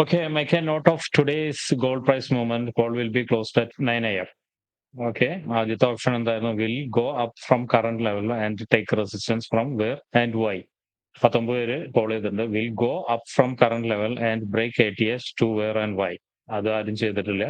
Okay, make a note of today's gold price movement. Gold will be closed at 9 a.m. Okay ആദ്യത്തെ option എന്തായിരുന്നു? Will go up from current level and take resistance from where and why പത്തൊമ്പത് പേര് call ചെയ്തിട്ടുണ്ട്. Will go up from current level and break A T S to where and why അത് ആരും ചെയ്തിട്ടില്ല.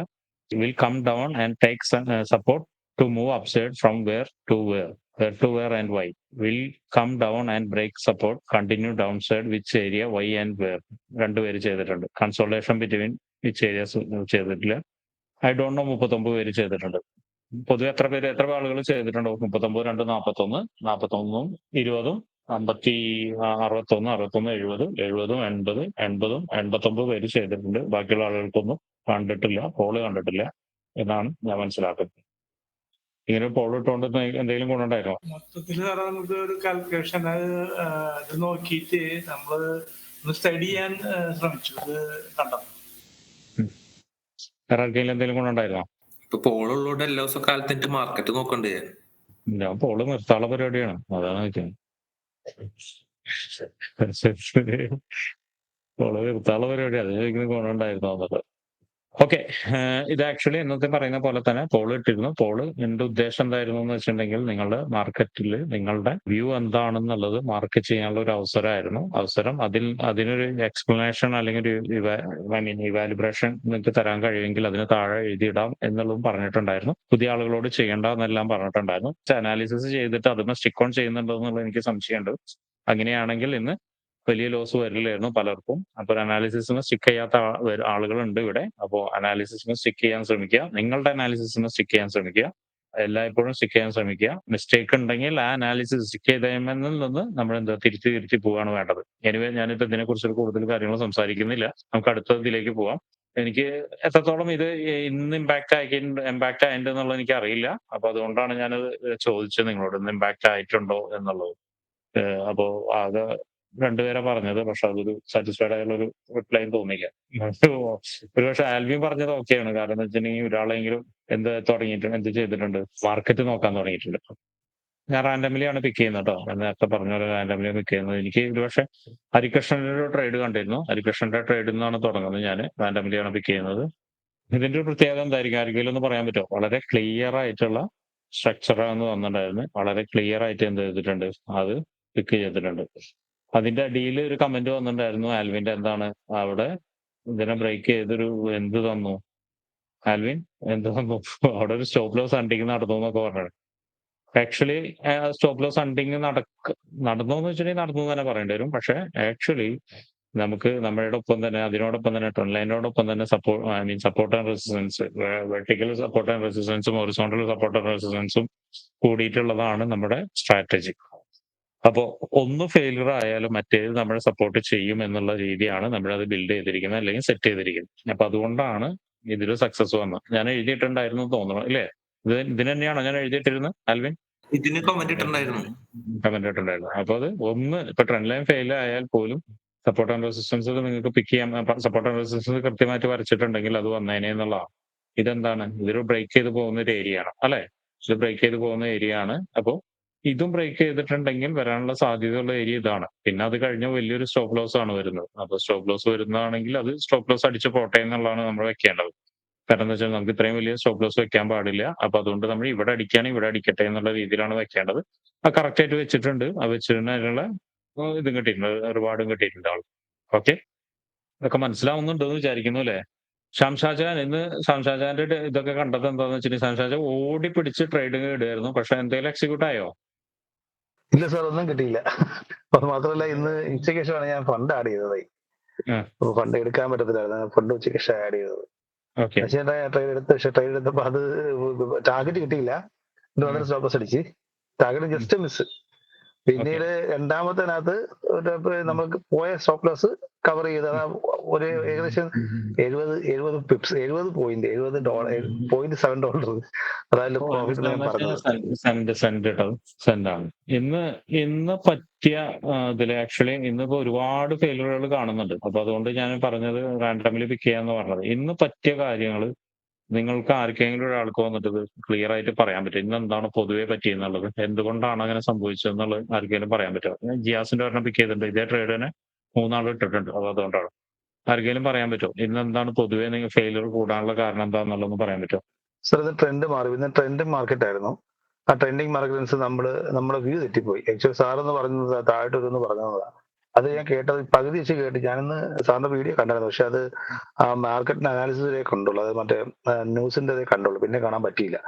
Will come down and take support to move upside from where to where, where to where and why. Will come down and break support, continue downside, which area, why and where. രണ്ടുപേര് ചെയ്തിട്ടുണ്ട്. Consolation between which areas ചെയ്തിട്ടില്ല. I don't know മുപ്പത്തൊമ്പത് പേര് ചെയ്തിട്ടുണ്ട്. പൊതുവെ എത്ര പേര് എത്ര ആളുകൾ ചെയ്തിട്ടുണ്ടോ മുപ്പത്തൊമ്പത് രണ്ട് നാൽപ്പത്തൊന്ന് നാൽപ്പത്തൊന്നും ഇരുപതും അമ്പത്തി അറുപത്തൊന്ന് അറുപത്തൊന്ന് എഴുപത് എഴുപതും എൺപത് എൺപതും എൺപത്തൊമ്പത് പേര് ചെയ്തിട്ടുണ്ട്. ബാക്കിയുള്ള ആളുകൾക്കൊന്നും കണ്ടിട്ടില്ല പോൾ കണ്ടിട്ടില്ല എന്നാണ് ഞാൻ മനസ്സിലാക്കുന്നത്. ഇങ്ങനെ പോൾ ഇട്ടുകൊണ്ട് എന്തെങ്കിലും ഗുണമുണ്ടായിരുന്നോ? മൊത്തത്തിൽ സാറേ നമുക്ക് ഒരു കാൽക്കുലേഷൻ അത് നോക്കിയിട്ട് നമ്മൾ ഒന്ന് സ്റ്റഡി ചെയ്യാൻ ശ്രമിച്ചു. ഇത് കണ്ടത് വേറെ ആർക്കെങ്കിലും എന്തെങ്കിലും ഗുണമുണ്ടായിരുന്നോ? ഇപ്പൊ പോളുള്ളതുകൊണ്ട് എല്ലാ ദിവസവും കാലത്തിന്റെ മാർക്കറ്റ് നോക്കണ്ടേ? ഞാൻ പോൾ നിർത്താനുള്ള പരിപാടിയാണ്. അതാണ് ചോദിക്കുന്നത് പോൾ നിർത്താനുള്ള പരിപാടി. അത് ചോദിക്കുന്നത് ഗുണമുണ്ടായിരുന്നോ എന്നുള്ളത്. ഓക്കെ. ഇത് ആക്ച്വലി എന്നത്തെ പറയുന്ന പോലെ തന്നെ പോൾ ഇട്ടിരുന്നു. പോൾ എന്റെ ഉദ്ദേശം എന്തായിരുന്നു എന്ന് വെച്ചിട്ടുണ്ടെങ്കിൽ നിങ്ങളുടെ മാർക്കറ്റിൽ നിങ്ങളുടെ വ്യൂ എന്താണെന്നുള്ളത് മാർക്കറ്റ് ചെയ്യാനുള്ള ഒരു അവസരമായിരുന്നു. അവസരം അതിൽ അതിനൊരു എക്സ്പ്ലനേഷൻ അല്ലെങ്കിൽ ഒരു ഐ മീൻ ഇവാലുബ്രേഷൻ നിങ്ങൾക്ക് തരാൻ കഴിയുമെങ്കിൽ അതിന് താഴെ എഴുതിയിടാം എന്നുള്ളതും പറഞ്ഞിട്ടുണ്ടായിരുന്നു. പുതിയ ആളുകളോട് ചെയ്യേണ്ട എന്നെല്ലാം പറഞ്ഞിട്ടുണ്ടായിരുന്നു അനാലിസിസ് ചെയ്തിട്ട് അതിന് സ്റ്റിക്ക് ഓൺ ചെയ്യുന്നുണ്ടോ എന്നുള്ളത് എനിക്ക് സംശയമുണ്ട്. അങ്ങനെയാണെങ്കിൽ ഇന്ന് വലിയ ലോസ് വരില്ലായിരുന്നു പലർക്കും. അപ്പൊ അനാലിസിസിന് സ്റ്റിക്ക് ചെയ്യാത്ത ആളുകളുണ്ട് ഇവിടെ. അപ്പോ അനാലിസിസിന് സ്റ്റിക്ക് ചെയ്യാൻ ശ്രമിക്കുക. നിങ്ങളുടെ അനാലിസിസിന് സ്റ്റിക്ക് ചെയ്യാൻ ശ്രമിക്കുക. എല്ലായ്പ്പോഴും സ്റ്റിക്ക് ചെയ്യാൻ ശ്രമിക്കുക. മിസ്റ്റേക്ക് ഉണ്ടെങ്കിൽ ആ അനാലിസിസ് സ്റ്റിക്ക് ചെയ്തതിൽ നിന്ന് നമ്മൾ എന്താ തിരിച്ച് തിരിച്ച് പോവാണ് വേണ്ടത്. എനിവേ ഞാനിപ്പോ ഇതിനെക്കുറിച്ച് കൂടുതൽ കാര്യങ്ങൾ സംസാരിക്കുന്നില്ല. നമുക്ക് അടുത്തതിലേക്ക് പോവാം. എനിക്ക് എത്രത്തോളം ഇത് ഇന്ന് ഇമ്പാക്ട് ആക്കി ഇമ്പാക്ട് ആയിട്ടുണ്ട് എന്നുള്ളത് എനിക്ക് അറിയില്ല. അപ്പൊ അതുകൊണ്ടാണ് ഞാനത് ചോദിച്ചത് നിങ്ങളോട്. ഇന്ന് ഇമ്പാക്ട് ആയിട്ടുണ്ടോ എന്നുള്ളത്. അപ്പോ ആകെ രണ്ടുപേരെ പറഞ്ഞത് പക്ഷെ അതൊരു സാറ്റിസ്ഫൈഡ് ആയുള്ള ഒരു റിപ്ലൈ തോന്നിയില്ല. ഒരു പക്ഷെ ആൽവിൻ പറഞ്ഞത് ഓക്കെയാണ് കാരണം എന്ന് വെച്ചിട്ടുണ്ടെങ്കിൽ ഒരാളെങ്കിലും എന്ത് തുടങ്ങിയിട്ടുണ്ട് എന്ത് ചെയ്തിട്ടുണ്ട്? മാർക്കറ്റ് നോക്കാൻ തുടങ്ങിയിട്ടുണ്ട്. ഞാൻ റാൻഡംലി ആണ് പിക്ക് ചെയ്യുന്നത് കേട്ടോ ഞാൻ നേരത്തെ പറഞ്ഞ പോലെ റാൻഡംലി പിക്ക് ചെയ്യുന്നത്. എനിക്ക് ഒരുപക്ഷെ ഹരികൃഷ്ണന്റെ ഒരു ട്രേഡ് കണ്ടിരുന്നു. ഹരികൃഷ്ണന്റെ ട്രേഡിൽ നിന്നാണ് തുടങ്ങുന്നത് ഞാൻ. റാൻഡംലി ആണ് പിക്ക് ചെയ്യുന്നത്. ഇതിന്റെ ഒരു പ്രത്യേകത എന്തായിരിക്കും? ആർക്കെങ്കിലും ഒന്ന് പറയാൻ പറ്റുമോ? വളരെ ക്ലിയർ ആയിട്ടുള്ള സ്ട്രക്ചറാണ് വന്നിട്ടുണ്ടായിരുന്നു വളരെ ക്ലിയർ ആയിട്ട് എന്ത് ചെയ്തിട്ടുണ്ട്? അത് പിക്ക് ചെയ്തിട്ടുണ്ട്. അതിന്റെ അടിയിൽ ഒരു കമന്റ് വന്നിട്ടുണ്ടായിരുന്നു ആൽവിന്റെ എന്താണ് അവിടെ? ഇതിനെ ബ്രേക്ക് ചെയ്തൊരു എന്ത് തന്നു? ആൽവിൻ എന്ത് തന്നു? അവിടെ ഒരു സ്റ്റോപ്പ് ലോസ് അണ്ടിങ് നടന്നു എന്നൊക്കെ പറഞ്ഞത്. ആക്ച്വലി സ്റ്റോപ്പ് ലോസ് അണ്ടിങ് നടക്ക നടന്നു എന്ന് വെച്ചിട്ടുണ്ടെങ്കിൽ നടന്നു തന്നെ പറയേണ്ടി വരും. പക്ഷെ ആക്ച്വലി നമുക്ക് നമ്മുടെ ഒപ്പം തന്നെ അതിനോടൊപ്പം തന്നെ ട്രെൻഡ് ലൈനോടൊപ്പം തന്നെ support I mean support and resistance vertical support and റെസിസ്റ്റൻസും ഹൊറിസോണ്ടൽ സപ്പോർട്ട് ആൻഡ് റെസിസ്റ്റൻസും കൂടിയിട്ടുള്ളതാണ് നമ്മുടെ സ്ട്രാറ്റജി അപ്പോ ഒന്ന് ഫെയിലിയർ ആയാലും മറ്റേത് നമ്മളെ സപ്പോർട്ട് ചെയ്യും എന്നുള്ള രീതിയാണ് നമ്മൾ അത് ബിൽഡ് ചെയ്തിരിക്കുന്നത് അല്ലെങ്കിൽ സെറ്റ് ചെയ്തിരിക്കുന്നത്. അപ്പൊ അതുകൊണ്ടാണ് ഇതിൽ സക്സസ് വന്നത്. ഞാൻ എഴുതിയിട്ടുണ്ടായിരുന്നു തോന്നണം തോന്നുന്നു അല്ലേ? ഇത് ഇതിന് തന്നെയാണോ ഞാൻ എഴുതിയിട്ടിരുന്നത് ആൽവിൻ? ഇതിന് കമന്റ് ഇട്ടുണ്ടായിരുന്നു കമന്റ് ഇട്ടുണ്ടായിരുന്നു അപ്പൊ അത് ഒന്ന് ഇപ്പൊ ട്രെൻഡ് ലൈൻ ഫെയിൽ ആയാൽ പോലും സപ്പോർട്ട് ആൻഡ് റെസിസ്റ്റൻസ് നിങ്ങൾക്ക് പിക്ക് ചെയ്യാൻ സപ്പോർട്ട് ആൻഡ് റെസിസ്റ്റൻസ് കൃത്യമായിട്ട് വരച്ചിട്ടുണ്ടെങ്കിൽ അത് വന്നേനെ എന്നുള്ളതാണ്. ഇതെന്താണ്? ഇതൊരു ബ്രേക്ക് ചെയ്ത് പോകുന്ന ഒരു ഏരിയ ആണ് അല്ലെ? ഇത് ബ്രേക്ക് ചെയ്ത് പോകുന്ന ഏരിയ ആണ്. അപ്പോ ഇതും ബ്രേക്ക് ചെയ്തിട്ടുണ്ടെങ്കിൽ വരാനുള്ള സാധ്യതയുള്ള ഏരിയ ഇതാണ്. പിന്നെ അത് കഴിഞ്ഞ വലിയൊരു സ്റ്റോപ്പ് ലോസ് ആണ് വരുന്നത്. അപ്പൊ സ്റ്റോപ്പ് ലോസ് വരുന്നതാണെങ്കിൽ അത് സ്റ്റോപ്പ് ലോസ് അടിച്ച് പോട്ടെ എന്നുള്ളതാണ് നമ്മൾ വെക്കേണ്ടത്. കാരണം എന്താ വെച്ചാൽ നമുക്ക് ഇത്രയും വലിയ സ്റ്റോപ്പ് ലോസ് വെക്കാൻ പാടില്ല. അപ്പൊ അതുകൊണ്ട് നമ്മൾ ഇവിടെ അടിക്കുകയാണെങ്കിൽ ഇവിടെ അടിക്കട്ടെ എന്നുള്ള രീതിയിലാണ് വെക്കേണ്ടത്. അത് കറക്റ്റ് ആയിട്ട് വെച്ചിട്ടുണ്ട്. ആ വെച്ചിട്ടുള്ള ഇതും കിട്ടിയിട്ടുണ്ട്. റിവാർഡും കിട്ടിയിട്ടുണ്ട് ആൾ ഓക്കെ ഇതൊക്കെ മനസ്സിലാവുന്നുണ്ടെന്ന് വിചാരിക്കുന്നു അല്ലെ? ഷംഷാജാൻ ഇന്ന് ഡ- ഇതൊക്കെ കണ്ടത് എന്താന്ന് വെച്ചിട്ടുണ്ടെങ്കിൽ ഷംഷാജാൻ ഓടി പിടിച്ച് ട്രേഡിങ് ഇടുമായിരുന്നു പക്ഷെ എന്തെങ്കിലും എക്സിക്യൂട്ട് ആയോ? ഇല്ല സാർ ഒന്നും കിട്ടിയില്ല. അത് മാത്രമല്ല ഇന്ന് ഉച്ചയ്ക്ക് ശേഷമാണ് ഞാൻ ഫണ്ട് ആഡ് ചെയ്തത്. ഫണ്ട് എടുക്കാൻ പറ്റത്തില്ലായിരുന്നു. ഫണ്ട് ഉച്ചയ്ക്ക് ശേഷം ആഡ് ചെയ്തത്. പക്ഷേ ട്രേഡ് എടുത്ത് പക്ഷെ ട്രേഡ് എടുത്തപ്പോ അത് ടാർഗറ്റ് കിട്ടിയില്ല. വന്നിട്ട് അടിച്ച്. ടാർഗറ്റ് ജസ്റ്റ് മിസ് പിന്നീട് രണ്ടാമത്തേനകത്ത് നമുക്ക് പോയ സ്റ്റോപ്പ് ലോസ് കവർ ചെയ്ത് ഒരു ഏകദേശം എഴുപത് എഴുപത് പിപ്സ് എഴുപത് പോയിന്റ് എഴുപത് ഡോളർ പോയിന്റ് സെവൻ ഡോളർ അതായത് പ്രോഫിറ്റ് ഞാൻ പറഞ്ഞത്. സെന്റ് സെന്റ് ഇട്ടത്. സെന്റ് ആണ്. ഇന്ന് ഇന്ന് പറ്റിയ ആ, ഇതിൽ ആക്ച്വലി ഇന്നിപ്പോ ഒരുപാട് ഫെയിലുകൾ കാണുന്നുണ്ട്. അപ്പൊ അതുകൊണ്ട് ഞാൻ പറഞ്ഞത് റാൻഡമിലി പിക്ക് ചെയ്യാന്ന് പറഞ്ഞത്. ഇന്ന് പറ്റിയ കാര്യങ്ങൾ നിങ്ങൾക്ക് ആർക്കെങ്കിലും ഒരാൾക്ക് വന്നിട്ട് ക്ലിയർ ആയിട്ട് പറയാൻ പറ്റും. ഇന്ന് എന്താണ് പൊതുവെ പറ്റിയെന്നുള്ളത്? എന്തുകൊണ്ടാണ് അങ്ങനെ സംഭവിച്ചതെന്നുള്ളത് ആർക്കെങ്കിലും പറയാൻ പറ്റുമോ? ജിയാസിന്റെ ഒരെണ്ണം പിക്ക് ചെയ്തിട്ടുണ്ട്. ഇതേ ട്രേഡ് തന്നെ മൂന്നാൾ ഇട്ടിട്ടുണ്ട്. അത് അതുകൊണ്ടാണ്. ആർക്കെങ്കിലും പറയാൻ പറ്റുമോ? ഇന്ന് എന്താണ് പൊതുവെ നിങ്ങൾ ഫെയിലിയർ കൂടാനുള്ള കാരണം എന്താണെന്നുള്ളതെന്ന് പറയാൻ പറ്റുമോ? സർ ഇത് ട്രെൻഡ് മാറി. ഇന്ന് ട്രെൻഡ് മാർക്കറ്റ് ആയിരുന്നു. ആ ട്രെൻഡിങ് മാർക്കറ്റ് നമ്മൾ നമ്മുടെ വ്യൂ തെറ്റിപ്പോയി. ആക്ച്വലി സാർ എന്ന് പറയുന്നത് താഴോട്ട് വരുമെന്ന് പറഞ്ഞതാണ്. അത് ഞാൻ കേട്ടത് പകുതി വെച്ച് കേട്ട് ഞാനിന്ന് സാറിന്റെ വീഡിയോ കണ്ടായിരുന്നു. പക്ഷെ അത് ആ മാർക്കറ്റിന്റെ അനാലിസിസിലേ കണ്ടുള്ളൂ. അത് മറ്റേ ന്യൂസിന്റെ കണ്ടുള്ളൂ. പിന്നെ കാണാൻ പറ്റിയില്ല.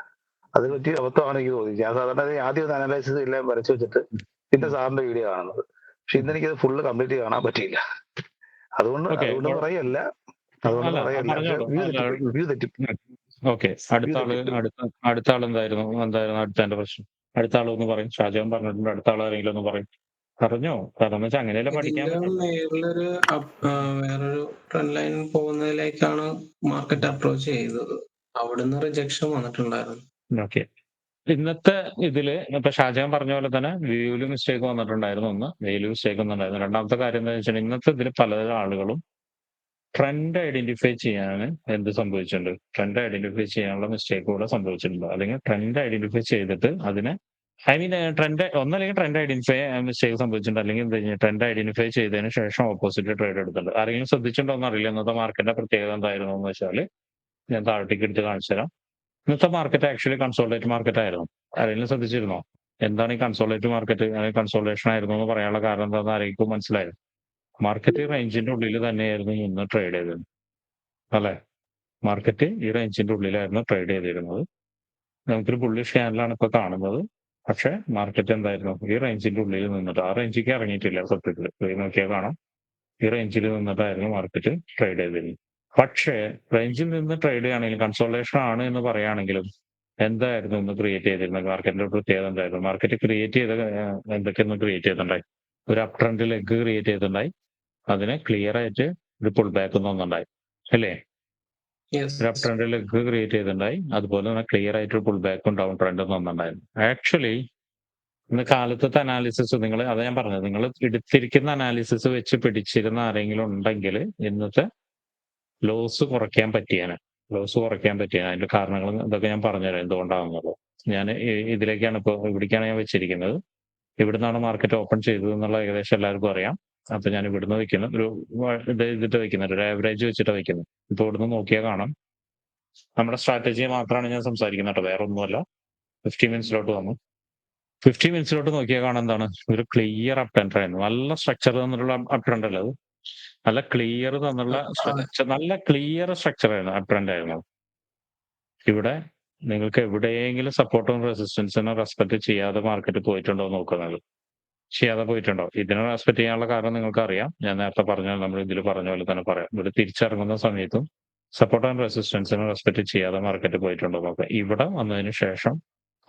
അത് പറ്റി അബദ്ധമാണ് എനിക്ക് തോന്നി. ഞാൻ സാധാരണ ആദ്യം ഒന്ന് അനാലിസിസ് എല്ലാം വരച്ചു വെച്ചിട്ട് പിന്നെ സാറിന്റെ വീഡിയോ കാണുന്നത്. പക്ഷെ ഇന്ന് എനിക്കത് ഫുള്ള് കംപ്ലീറ്റ് കാണാൻ പറ്റിയില്ല. അതുകൊണ്ട്. അതുകൊണ്ട് പറയല്ല. അതുകൊണ്ട് പറയല്ല. ഓക്കെ അടുത്ത ആൾ അടുത്ത അടുത്ത ആൾ എന്തായിരുന്നു എന്തായിരുന്നു അടുത്ത പ്രശ്നം? അടുത്ത ആൾ ഒന്ന് പറയും. ഷാജഹാൻ പറഞ്ഞിട്ടുണ്ട്. അടുത്ത ആൾ ആരെങ്കിലും ഒന്ന് പറയും. പറഞ്ഞോ? കാരണം വെച്ചാൽ അങ്ങനെയല്ല പഠിക്കാൻ നേരിലൊരു വേറൊരു ട്രെൻഡ് ലൈൻ പോകുന്നതിലേക്കാണ് മാർക്കറ്റ് അപ്രോച്ച് ചെയ്തത്. അവിടുന്ന് റിജക്ഷൻ വന്നിട്ടുണ്ടായിരുന്നു. ഓക്കെ ഇന്നത്തെ ഇതിൽ ഇപ്പൊ ഷാജഹാൻ പറഞ്ഞ പോലെ തന്നെ വ്യൂവിൽ മിസ്റ്റേക്ക് വന്നിട്ടുണ്ടായിരുന്നു ഒന്ന്. വെയിൽ മിസ്റ്റേക്ക് വന്നിട്ടുണ്ടായിരുന്നു. രണ്ടാമത്തെ കാര്യം എന്താ വെച്ചാൽ ഇന്നത്തെ ഇതിൽ പല ആളുകളും ട്രെൻഡ് ഐഡന്റിഫൈ ചെയ്യാൻ എന്ത് സംഭവിച്ചിട്ടുണ്ട് ട്രെൻഡ് ഐഡന്റിഫൈ ചെയ്യാനുള്ള മിസ്റ്റേക്ക് കൂടെ സംഭവിച്ചിട്ടുണ്ട്. അല്ലെങ്കിൽ ട്രെൻഡ് ഐഡന്റിഫൈ ചെയ്തിട്ട് അതിനെ ഐ മീൻ ട്രെൻഡ് ഒന്നല്ലെങ്കിൽ ട്രെൻഡ് ഐഡന്റിഫൈ മിസ്റ്റേക്ക് സംഭവിച്ചിട്ടുണ്ട്. അല്ലെങ്കിൽ ട്രെൻഡ് ഐഡന്റിഫൈ ചെയ്തതിന് ശേഷം ഓപ്പോസിറ്റ് ട്രേഡ് എടുത്തിട്ടുണ്ട്. ആരെങ്കിലും ശ്രദ്ധിച്ചിട്ടുണ്ടോ എന്നറിയില്ല. ഇന്നത്തെ മാർക്കറ്റിന്റെ പ്രത്യേകത എന്തായിരുന്നു എന്ന് വെച്ചാൽ ഞാൻ താഴത്തേക്ക് എടുത്ത് കാണിച്ചു തരാം. ഇന്നത്തെ മാർക്കറ്റ് ആക്ച്വലി കൺസോൾട്ടേറ്റ് മാർക്കറ്റ് ആയിരുന്നു. ആരെങ്കിലും ശ്രദ്ധിച്ചിരുന്നോ? എന്താണ് ഈ കൺസോൾട്ടേറ്റ് മാർക്കറ്റ് അല്ലെങ്കിൽ കൺസോൾട്ടേഷൻ ആയിരുന്നു എന്ന് പറയാനുള്ള കാരണം എന്താണെന്ന് ആരെങ്കിലും മനസ്സിലായത് മാർക്കറ്റ് റേഞ്ചിന്റെ ഉള്ളിൽ തന്നെയായിരുന്നു ഇന്ന് ട്രേഡ് ചെയ്തത് അല്ലെ? മാർക്കറ്റ് ഈ റേഞ്ചിന്റെ ഉള്ളിലായിരുന്നു ട്രേഡ് ചെയ്തിരുന്നത്. നമുക്കൊരു ബുള്ളിഷ് ക്യാനലാണ് ഇപ്പൊ കാണുന്നത്. പക്ഷെ മാർക്കറ്റ് എന്തായിരുന്നു? ഈ റേഞ്ചിന്റെ ഉള്ളിൽ നിന്നിട്ട് ആ റേഞ്ചിക്ക് ഇറങ്ങിയിട്ടില്ല സത്യത്തിൽ. പോയി നോക്കിയാൽ കാണാം. ഈ റേഞ്ചിൽ നിന്നിട്ടായിരുന്നു മാർക്കറ്റ് ട്രേഡ് ചെയ്തിരുന്നത് പക്ഷേ റേഞ്ചിൽ നിന്ന് ട്രേഡ് ചെയ്യുകയാണെങ്കിലും കൺസോളേഷൻ ആണ് എന്ന് പറയുകയാണെങ്കിലും എന്തായിരുന്നു ഇന്ന് ക്രിയേറ്റ് ചെയ്തിരുന്നത് മാർക്കറ്റിന്റെ പ്രത്യേകത എന്തായിരുന്നു? മാർക്കറ്റ് ക്രിയേറ്റ് ചെയ്ത എന്തൊക്കെ ഒന്ന് ക്രിയേറ്റ് ചെയ്തിട്ടുണ്ടായി? ഒരു അപ് ട്രെൻഡ് ലെഗ് ക്രിയേറ്റ് ചെയ്തിട്ടുണ്ടായി. അതിനെ ക്ലിയർ ആയിട്ട് ഒരു പുൾ ബാക്ക് ഒന്നുണ്ടായി അല്ലേ? ട്രെൻഡ് ലെഗ് ക്രിയേറ്റ് ചെയ്തിട്ടുണ്ടായി. അതുപോലെ തന്നെ ക്ലിയർ ആയിട്ട് പുൾ ബാക്കും ഡൗൺ ട്രെൻഡും വന്നിട്ടുണ്ടായിരുന്നു. ആക്ച്വലി ഇന്ന് കാലത്തത്തെ അനാലിസിസ് നിങ്ങൾ അതാ ഞാൻ പറഞ്ഞത് നിങ്ങൾ എടുത്തിരിക്കുന്ന അനാലിസിസ് വെച്ച് പിടിച്ചിരുന്ന ആരെങ്കിലും ഉണ്ടെങ്കിൽ ഇന്നത്തെ ലോസ് കുറയ്ക്കാൻ പറ്റിയാണ് ലോസ് കുറയ്ക്കാൻ പറ്റിയാണ് അതിന്റെ കാരണങ്ങൾ ഇതൊക്കെ ഞാൻ പറഞ്ഞുതരാം എന്തുകൊണ്ടാണെന്നുള്ളത്. ഞാൻ ഇതിലേക്കാണ് ഇപ്പോൾ ഇവിടേക്കാണ് ഞാൻ വെച്ചിരിക്കുന്നത്. ഇവിടുന്നാണ് മാർക്കറ്റ് ഓപ്പൺ ചെയ്തത് എന്നുള്ള ഏകദേശം എല്ലാവർക്കും അറിയാം. അപ്പൊ ഞാൻ ഇവിടുന്ന് വെക്കുന്നു ഒരു ഇത് ഇതിട്ട് വെക്കുന്നത് ഒരു ആവറേജ് വെച്ചിട്ട് വെക്കുന്നു ഇപ്പൊ ഇവിടുന്ന് നോക്കിയാൽ കാണാം. നമ്മുടെ സ്ട്രാറ്റജി മാത്രമാണ് ഞാൻ സംസാരിക്കുന്നത് കേട്ടോ വേറെ ഒന്നുമല്ല ഫിഫ്റ്റി മിനിറ്റ്സിലോട്ട് വന്നു. ഫിഫ്റ്റി മിനിറ്റ്സിലോട്ട് നോക്കിയാൽ കാണാൻ എന്താണ്? ഒരു ക്ലിയർ അപ് ട്രെൻഡ് ആയിരുന്നു നല്ല സ്ട്രക്ചർ തന്നിട്ടുള്ള അപ് ട്രെൻഡ് അല്ല അത്? നല്ല ക്ലിയർ തന്നുള്ള നല്ല ക്ലിയർ സ്ട്രക്ചർ ആയിരുന്നു അപ് ട്രെൻഡ് ആയിരുന്നു. ഇവിടെ നിങ്ങൾക്ക് എവിടെയെങ്കിലും സപ്പോർട്ടും റെസിസ്റ്റൻസിനും റെസ്പെക്ട് ചെയ്യാതെ മാർക്കറ്റ് പോയിട്ടുണ്ടോ നോക്കുന്നത് ചെയ്യാതെ പോയിട്ടുണ്ടോ? ഇതിനെ റെസ്പെക്ട് ചെയ്യാനുള്ള കാരണം നിങ്ങൾക്ക് അറിയാം ഞാൻ നേരത്തെ പറഞ്ഞ നമ്മൾ ഇതിൽ പറഞ്ഞ പോലെ തന്നെ പറയാം. ഇവിടെ തിരിച്ചിറങ്ങുന്ന സമയത്തും സപ്പോർട്ട് ആൻഡ് റെസിസ്റ്റൻസിനെ റെസ്പെക്ട് ചെയ്യാതെ മാർക്കറ്റ് പോയിട്ടുണ്ടോ നോക്കാം. ഇവിടെ വന്നതിന് ശേഷം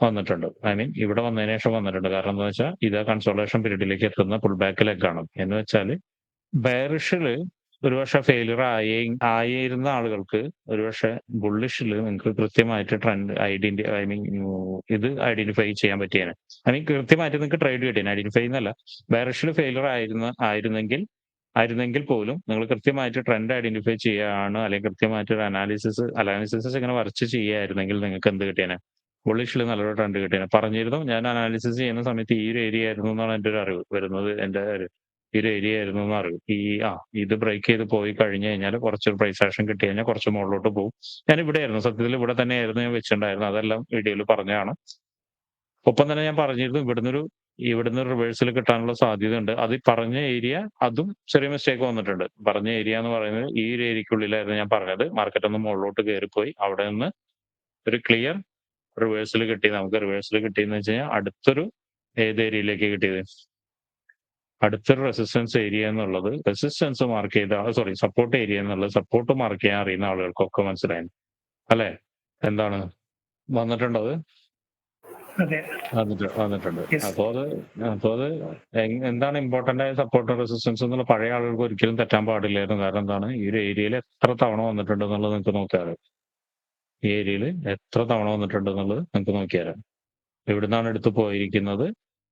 വന്നിട്ടുണ്ട്. ഐ മീൻ ഇവിടെ വന്നതിന് ശേഷം വന്നിട്ടുണ്ട്. കാരണം എന്താ വെച്ചാൽ ഇത് കൺസോളേഷൻ പീരീഡിലേക്ക് എത്തുന്ന പുൾ ബാക്ക് ലെഗാണ് എന്ന് വെച്ചാൽ ബെയറിഷിൽ ഒരുപക്ഷെ ഫെയിലിയർ ആയി ആയിരുന്ന ആളുകൾക്ക് ഒരുപക്ഷെ ബുള്ളിഷിൽ നിങ്ങൾക്ക് കൃത്യമായിട്ട് ട്രെൻഡ് ഐഡന്റി ഐ മീൻ ഇത് ഐഡന്റിഫൈ ചെയ്യാൻ പറ്റിയാണ് ഐ മീൻ കൃത്യമായിട്ട് നിങ്ങൾക്ക് ട്രേഡ് കിട്ടിയാണ് ഐഡന്റിഫൈ എന്നല്ല ബെയറിഷിൽ ഫെയിലിയർ ആയിരുന്ന ആയിരുന്നെങ്കിൽ ആയിരുന്നെങ്കിൽ പോലും നിങ്ങൾ കൃത്യമായിട്ട് ട്രെൻഡ് ഐഡന്റിഫൈ ചെയ്യുകയാണ് അല്ലെങ്കിൽ കൃത്യമായിട്ട് ഒരു അനാലിസിസ് അനാലിസിസ് ഇങ്ങനെ വരച്ച് ചെയ്യായിരുന്നെങ്കിൽ നിങ്ങൾക്ക് എന്ത് കിട്ടിയാണ് ബുള്ളിഷിൽ നല്ലൊരു ട്രെൻഡ് കിട്ടിയാണ് പറഞ്ഞിരുന്നു ഞാൻ അനാലിസിസ് ചെയ്യുന്ന സമയത്ത് ഈ ഒരു ഏരിയ ആയിരുന്നു എന്നാണ് എന്റെ ഒരു അറിവ് വരുന്നത് എന്റെ ഒരു ഒരു ഏരിയ ആയിരുന്നു എന്ന് അറിയും. ഈ ആ ഇത് ബ്രേക്ക് ചെയ്ത് പോയി കഴിഞ്ഞു കഴിഞ്ഞാൽ കുറച്ചൊരു പ്രൈസ് ആക്ഷൻ കിട്ടി കഴിഞ്ഞാൽ കുറച്ച് മുകളിലോട്ട് പോകും ഞാൻ ഇവിടെ ആയിരുന്നു സത്യത്തിൽ ഇവിടെ തന്നെയായിരുന്നു ഞാൻ വെച്ചിട്ടുണ്ടായിരുന്നു അതെല്ലാം വീഡിയോയിൽ പറഞ്ഞതാണ്. ഒപ്പം തന്നെ ഞാൻ പറഞ്ഞിരുന്നു ഇവിടുന്ന് ഒരു ഇവിടുന്ന് റിവേഴ്സിൽ കിട്ടാനുള്ള സാധ്യത ഉണ്ട് അത് പറഞ്ഞ ഏരിയ അതും ചെറിയ മിസ്റ്റേക്ക് വന്നിട്ടുണ്ട്. പറഞ്ഞ ഏരിയ എന്ന് പറയുന്നത് ഈ ഒരു ഏരിയക്കുള്ളിലായിരുന്നു ഞാൻ പറഞ്ഞത്. മാർക്കറ്റ് ഒന്ന് മുകളിലോട്ട് കയറിപ്പോയി അവിടെ നിന്ന് ഒരു ക്ലിയർ റിവേഴ്സിൽ കിട്ടി. നമുക്ക് റിവേഴ്സിൽ കിട്ടിയെന്ന് വെച്ച് കഴിഞ്ഞാൽ അടുത്തൊരു ഏത് ഏരിയയിലേക്ക് കിട്ടിയത്? അടുത്തൊരു റെസിസ്റ്റൻസ് ഏരിയ എന്നുള്ളത് റെസിസ്റ്റൻസ് മാർക്ക് ചെയ്ത സോറി സപ്പോർട്ട് ഏരിയ എന്നുള്ളത് സപ്പോർട്ട് മാർക്ക് ചെയ്യാൻ അറിയുന്ന ആളുകൾക്കൊക്കെ മനസ്സിലായി. അല്ലെ? എന്താണ്? വന്നിട്ടുണ്ടോ അത്? അതെ. വന്നിട്ട് വന്നിട്ടുണ്ട്. അപ്പോ അത് അപ്പോ അത് എന്താണ് ഇമ്പോർട്ടന്റ് ആയ സപ്പോർട്ട് റെസിസ്റ്റൻസ് എന്നുള്ള പഴയ ആളുകൾക്ക് ഒരിക്കലും തെറ്റാൻ പാടില്ലായിരുന്നു. കാരണം എന്താണ്? ഈ ഒരു ഏരിയയിൽ എത്ര തവണ വന്നിട്ടുണ്ട് എന്നുള്ളത് നിങ്ങൾക്ക് നോക്കിയാൽ ഈ ഏരിയയിൽ എത്ര തവണ വന്നിട്ടുണ്ട് എന്നുള്ളത് നിങ്ങൾക്ക് നോക്കിയാൽ എവിടുന്നാണ് എടുത്തു പോയിരിക്കുന്നത്.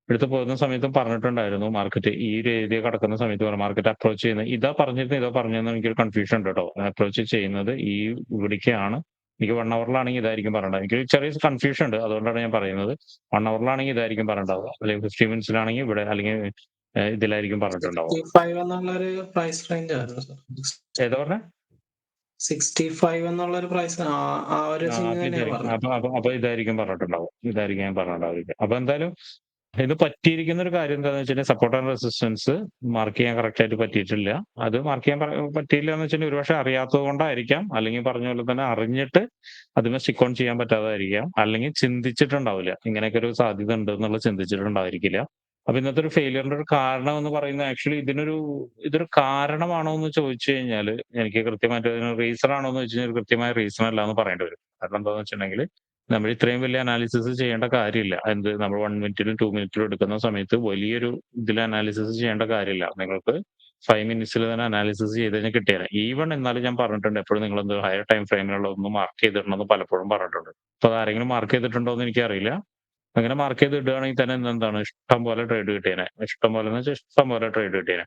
എടുത്തു പോകുന്ന സമയത്തും പറഞ്ഞിട്ടുണ്ടായിരുന്നു മാർക്കറ്റ് ഈ ഒരു ഏരിയ കടക്കുന്ന സമയത്ത് മാർക്കറ്റ് അപ്രോച്ച് ചെയ്യുന്നത് ഇതാ പറഞ്ഞിരുന്നു ഇതാ പറഞ്ഞതെന്ന് എനിക്കൊരു കൺഫ്യൂഷൻ ഉണ്ട് കേട്ടോ. അപ്രോച്ച് ചെയ്യുന്നത് ഈ ഇവിടേക്കാണ്. എനിക്ക് വൺ അവറിലാണെങ്കിൽ ഇതായിരിക്കും പറയേണ്ടത്. എനിക്കൊരു ചെറിയ കൺഫ്യൂഷൻ ഉണ്ട്. അതുകൊണ്ടാണ് ഞാൻ പറയുന്നത്. വൺ അവറിലാണെങ്കിൽ ഇതായിരിക്കും പറയേണ്ടത്. അല്ലെങ്കിൽ ഫിഫ്റ്റി മിനിറ്റ്സിലാണെങ്കിൽ ഇവിടെ അല്ലെങ്കിൽ ഇതിലായിരിക്കും പറഞ്ഞിട്ടുണ്ടാവും ഏതാ പറഞ്ഞ? ഇതായിരിക്കും. അപ്പൊ ഇതായിരിക്കും പറഞ്ഞിട്ടുണ്ടാവും ഇതായിരിക്കും ഞാൻ പറഞ്ഞിട്ടുണ്ടാവും അപ്പൊ എന്തായാലും ഇത് പറ്റിയിരിക്കുന്ന ഒരു കാര്യം എന്താണെന്ന് വെച്ചാൽ സപ്പോർട്ട് ആൻഡ് റെസിസ്റ്റൻസ് മാർക്ക് ചെയ്യാൻ കറക്റ്റ് ആയിട്ട് പറ്റിയിട്ടില്ല. അത് മാർക്ക് ചെയ്യാൻ പറ്റിയില്ല എന്ന് വെച്ചാൽ ഒരുപക്ഷെ അറിയാത്തത് കൊണ്ടായിരിക്കാം. അല്ലെങ്കിൽ പറഞ്ഞ പോലെ തന്നെ അറിഞ്ഞിട്ട് അതിനെ സ്റ്റിക്ക് ഓൺ ചെയ്യാൻ പറ്റാതായിരിക്കാം. അല്ലെങ്കിൽ ചിന്തിച്ചിട്ടുണ്ടാവില്ല. ഇങ്ങനെയൊക്കെ ഒരു സാധ്യത ഉണ്ട് എന്നുള്ളത് ചിന്തിച്ചിട്ടുണ്ടായിരിക്കില്ല. അപ്പൊ ഇന്നത്തെ ഒരു ഫെയിലിയറിന്റെ ഒരു കാരണം എന്ന് പറയുന്നത് ആക്ച്വലി ഇതിനൊരു ഇതൊരു കാരണമാണോ എന്ന് ചോദിച്ചു കഴിഞ്ഞാൽ എനിക്ക് കൃത്യമായിട്ട് റീസൺ ആണോ എന്ന് വെച്ച് കൃത്യമായ റീസൺ അല്ല എന്ന് പറയേണ്ടി വരും. കാരണം എന്താണെന്ന് വെച്ചിട്ടുണ്ടെങ്കിൽ നമ്മൾ ഇത്രയും വലിയ അനാലിസിസ് ചെയ്യേണ്ട കാര്യമില്ല. എന്ത് നമ്മൾ വൺ മിനിറ്റിലും ടു മിനിറ്റിലും എടുക്കുന്ന സമയത്ത് വലിയൊരു ഇതിൽ അനാലിസിസ് ചെയ്യേണ്ട കാര്യമില്ല. നിങ്ങൾക്ക് ഫൈവ് മിനിറ്റ്സിൽ തന്നെ അനാലിസിസ് ചെയ്ത് കഴിഞ്ഞാൽ കിട്ടിയാൽ ഈവൺ എന്നാലും ഞാൻ പറഞ്ഞിട്ടുണ്ട് എപ്പോഴും നിങ്ങൾ എന്ത് ഹയർ ടൈം ഫ്രെയിമിലുള്ള ഒന്ന് മാർക്ക് ചെയ്തിടണമെന്ന് പലപ്പോഴും പറഞ്ഞിട്ടുണ്ട്. അപ്പൊ അത് ആരെങ്കിലും മാർക്ക് ചെയ്തിട്ടുണ്ടോ എന്ന് എനിക്കറിയില്ല. അങ്ങനെ മാർക്ക് ചെയ്ത് ഇടുകയാണെങ്കിൽ തന്നെ എന്താണ് ഇഷ്ടം പോലെ ട്രേഡ് കിട്ടിയേനെ. ഇഷ്ടം പോലെ ഇഷ്ടം പോലെ ട്രേഡ് കിട്ടിയേനെ.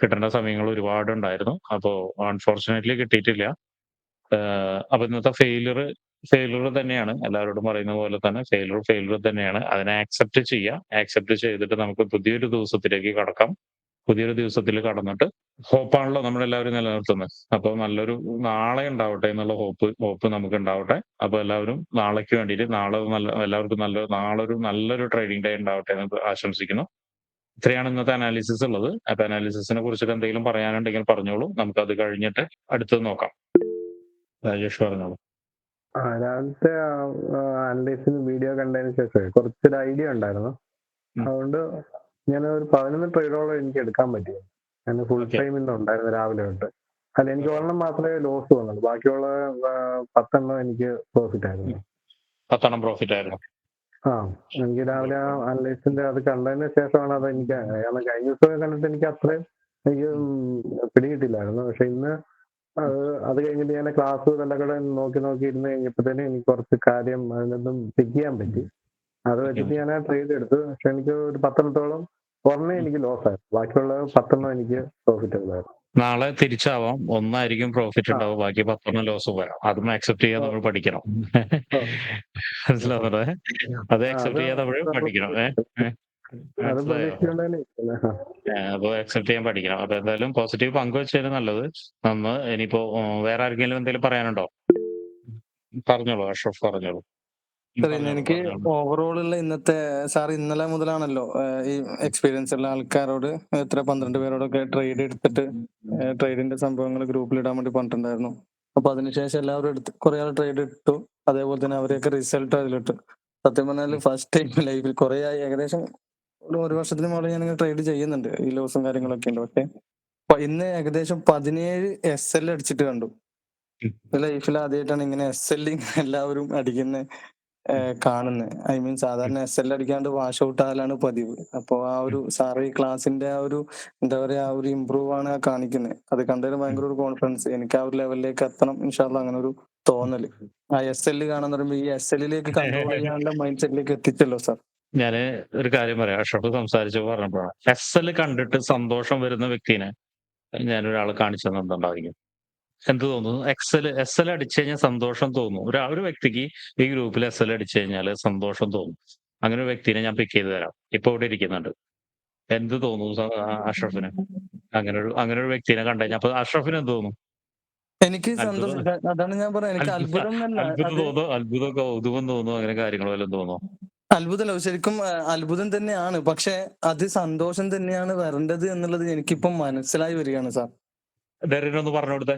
കിട്ടേണ്ട സമയങ്ങൾ ഒരുപാട് ഉണ്ടായിരുന്നു അപ്പോ അൺഫോർച്ചുനേറ്റ്ലി കിട്ടിയിട്ടില്ല. അപ്പൊ ഇന്നത്തെ ഫെയിലിയർ ഫെയിലിയർ തന്നെയാണ്. എല്ലാവരോടും പറയുന്ന പോലെ തന്നെ ഫെയിലിയർ ഫെയിലിയർ തന്നെയാണ്. അതിനെ ആക്സെപ്റ്റ് ചെയ്യുക ആക്സെപ്റ്റ് ചെയ്തിട്ട് നമുക്ക് പുതിയൊരു ദിവസത്തിലേക്ക് കടക്കാം. പുതിയൊരു ദിവസത്തിൽ കടന്നിട്ട് ഹോപ്പാണല്ലോ നമ്മളെല്ലാവരും നിലനിർത്തുന്നത്. അപ്പൊ നല്ലൊരു നാളെ ഉണ്ടാവട്ടെ എന്നുള്ള ഹോപ്പ് ഹോപ്പ് നമുക്ക് ഉണ്ടാവട്ടെ അപ്പൊ എല്ലാവരും നാളേക്ക് വേണ്ടിയിട്ട് നാളെ നല്ല എല്ലാവർക്കും നല്ല നാളെ ഒരു നല്ലൊരു ട്രേഡിംഗ് ഡേ ഉണ്ടാവട്ടെ എന്ന് ആശംസിക്കുന്നു. ഇത്രയാണ് ഇന്നത്തെ അനാലിസിസ് ഉള്ളത്. അപ്പൊ അനാലിസിസിനെ കുറിച്ചിട്ട് എന്തെങ്കിലും പറയാനുണ്ടെങ്കിൽ പറഞ്ഞോളൂ. നമുക്ക് അത് കഴിഞ്ഞിട്ട് അടുത്തത് നോക്കാം. രാജേഷ് പറഞ്ഞോളൂ രാവിലത്തെ അനലൈസിന് വീഡിയോ കണ്ടതിന് ശേഷം കുറച്ചൊരു ഐഡിയ ഉണ്ടായിരുന്നു. അതുകൊണ്ട് ഞാൻ ഒരു പതിനൊന്ന് ട്രേഡോളം എനിക്ക് എടുക്കാൻ പറ്റി. ഞാൻ ഫുൾ. ടൈം ഇന്ന് ഉണ്ടായിരുന്നു രാവിലെ തൊട്ട്. അല്ല എനിക്ക് ഒരെണ്ണം മാത്രമേ ലോസ് വന്നുള്ളൂ. ബാക്കിയുള്ള പത്തെണ്ണം എനിക്ക് പ്രോഫിറ്റ് ആയിരുന്നു. പത്തെണ്ണം പ്രോഫിറ്റ് ആയിരുന്നു. ആ എനിക്ക് രാവിലെ ആ അനലൈസിന്റെ അത് കണ്ടതിന് ശേഷമാണ് അത് എനിക്ക് കാരണം കഴിഞ്ഞ ദിവസം കണ്ടിട്ട് എനിക്ക് അത്രയും എനിക്ക് പിടികിട്ടില്ലായിരുന്നു. പക്ഷെ ഇന്ന് അത് അത് കഴിഞ്ഞിട്ട് ഞാൻ ക്ലാസ് കട നോക്കി നോക്കി ഇരുന്ന് കഴിഞ്ഞപ്പോഴത്തേനും എനിക്ക് കുറച്ച് കാര്യം അതിൽ നിന്നും പിക്ക് ചെയ്യാൻ പറ്റി. അത് വെച്ചിട്ട് ഞാൻ ട്രേഡ് എടുത്തു. പക്ഷെ എനിക്ക് ഒരു പത്തെണ്ണത്തോളം ഒരെണ്ണം എനിക്ക് ലോസ് ആയിരുന്നു ബാക്കിയുള്ള പത്തെണ്ണം എനിക്ക് പ്രോഫിറ്റബിൾ ആയിരുന്നു നാളെ തിരിച്ചാവാം. ഒന്നായിരിക്കും പ്രോഫിറ്റ് ഉണ്ടാവും. ബാക്കി പത്തെണ്ണം ലോസ് വരാം അതും അക്സെപ്റ്റ് ചെയ്യാൻ നമ്മൾ പഠിക്കണം. മനസ്സിലാവുന്നത് അത് അക്സെപ്റ്റ് ചെയ്യാൻ നമ്മൾ പഠിക്കണം. ഏഹ് അപ്പൊ അക്സെപ്റ്റ് ചെയ്യാൻ പഠിക്കണം. അപ്പൊ എന്തായാലും പോസിറ്റീവ് പങ്കുവെച്ചാലും നല്ലത്. നമ്മ ഇനിയിപ്പോ വേറെ ആർക്കെങ്കിലും എന്തെങ്കിലും പറയാനുണ്ടോ? പറഞ്ഞോളൂ അഷ്റഫ് പറഞ്ഞോളൂ. എനിക്ക് ഓവറോൾ ഉള്ള ഇന്നത്തെ സാർ ഇന്നലെ മുതലാണല്ലോ ഈ എക്സ്പീരിയൻസ് ഉള്ള ആൾക്കാരോട് എത്ര പന്ത്രണ്ട് പേരോടൊക്കെ ട്രേഡ് എടുത്തിട്ട് ട്രേഡിന്റെ സംഭവങ്ങൾ ഗ്രൂപ്പിൽ ഇടാൻ വേണ്ടി പറഞ്ഞിട്ടുണ്ടായിരുന്നു. അപ്പൊ അതിനുശേഷം എല്ലാവരും എടുത്ത് കുറെ ആൾ ട്രേഡ് ഇട്ടു. അതേപോലെ തന്നെ അവരെയൊക്കെ റിസൾട്ട് അതിലിട്ടു. സത്യം പറഞ്ഞാൽ ഫസ്റ്റ് ടൈം ലൈഫിൽ കുറെ ആയി. ഏകദേശം ഒരു ഒരു വർഷത്തിന് മുകളിൽ ഞാൻ ട്രേഡ് ചെയ്യുന്നുണ്ട്. ഈ ലോസും കാര്യങ്ങളൊക്കെ ഉണ്ട്. പക്ഷെ ഇന്ന് ഏകദേശം പതിനേഴ് എസ് എൽ അടിച്ചിട്ട് കണ്ടു. ലൈഫിൽ ആദ്യമായിട്ടാണ് ഇങ്ങനെ എസ് എൽ എല്ലാവരും അടിക്കുന്ന കാണുന്നത് ഐ മീൻ സാധാരണ എസ് എൽ അടിക്കാണ്ട് വാഷ് ഔട്ട് ആകലാണ് പതിവ്. അപ്പൊ ആ ഒരു സാറ് ഈ ക്ലാസിന്റെ ആ ഒരു എന്താ പറയാ ആ ഒരു ഇമ്പ്രൂവ് ആണ് കാണിക്കുന്നത് അത് കണ്ടതിന് ഭയങ്കര ഒരു കോൺഫിഡൻസ് എനിക്ക് ആ ഒരു ലെവലിലേക്ക് എത്തണം ഇൻഷാല്ല അങ്ങനെ ഒരു തോന്നൽ. ആ എസ് എൽ കാണാൻ പറയുമ്പോ ഈ എസ് എല്ലിലേക്ക് കൺട്രോൾ ചെയ്യാനുള്ള മൈൻഡ് സെറ്റിലേക്ക് എത്തിച്ചല്ലോ സാർ ഞാൻ ഒരു കാര്യം പറയാം. അഷ്റഫ് സംസാരിച്ചു പറഞ്ഞപ്പോഴാണ് എസ് എൽ കണ്ടിട്ട് സന്തോഷം വരുന്ന വ്യക്തിനെ ഞാൻ ഒരാൾ കാണിച്ചു തന്നിട്ടുണ്ടായിരിക്കും എന്ത് തോന്നുന്നു? എക്സൽ എസ് എൽ അടിച്ചു കഴിഞ്ഞാൽ സന്തോഷം തോന്നും. ഒരു ഒരു വ്യക്തിക്ക് ഈ ഗ്രൂപ്പിൽ എസ് എൽ അടിച്ചു കഴിഞ്ഞാൽ സന്തോഷം തോന്നും. അങ്ങനെ ഒരു വ്യക്തിനെ ഞാൻ പിക്ക് ചെയ്ത് തരാം. ഇപ്പൊ ഇവിടെ ഇരിക്കുന്നുണ്ട്. എന്ത് തോന്നുന്നു അഷ്റഫിന്? അങ്ങനെ ഒരു അങ്ങനെ ഒരു വ്യക്തിനെ കണ്ടു കഴിഞ്ഞാൽ. അപ്പൊ അഷ്റഫിന് എന്ത് തോന്നും? എനിക്ക് അത്ഭുതം. സന്തോഷം. അതാണ് ഞാൻ പറയാം എനിക്ക് അത്ഭുതം തോന്നുന്നു അത്ഭുതം കൗതുകം തോന്നുന്നു അങ്ങനെ കാര്യങ്ങളോ വല്ലതും തോന്നുന്നു. അത്ഭുതമല്ല ശരിക്കും അത്ഭുതം തന്നെയാണ്. പക്ഷെ അത് സന്തോഷം തന്നെയാണ് വരേണ്ടത് എന്നുള്ളത് എനിക്കിപ്പം മനസ്സിലായി വരികയാണ് സാർ. ഡെറിനൊന്ന് പറഞ്ഞു കൊടുത്തേ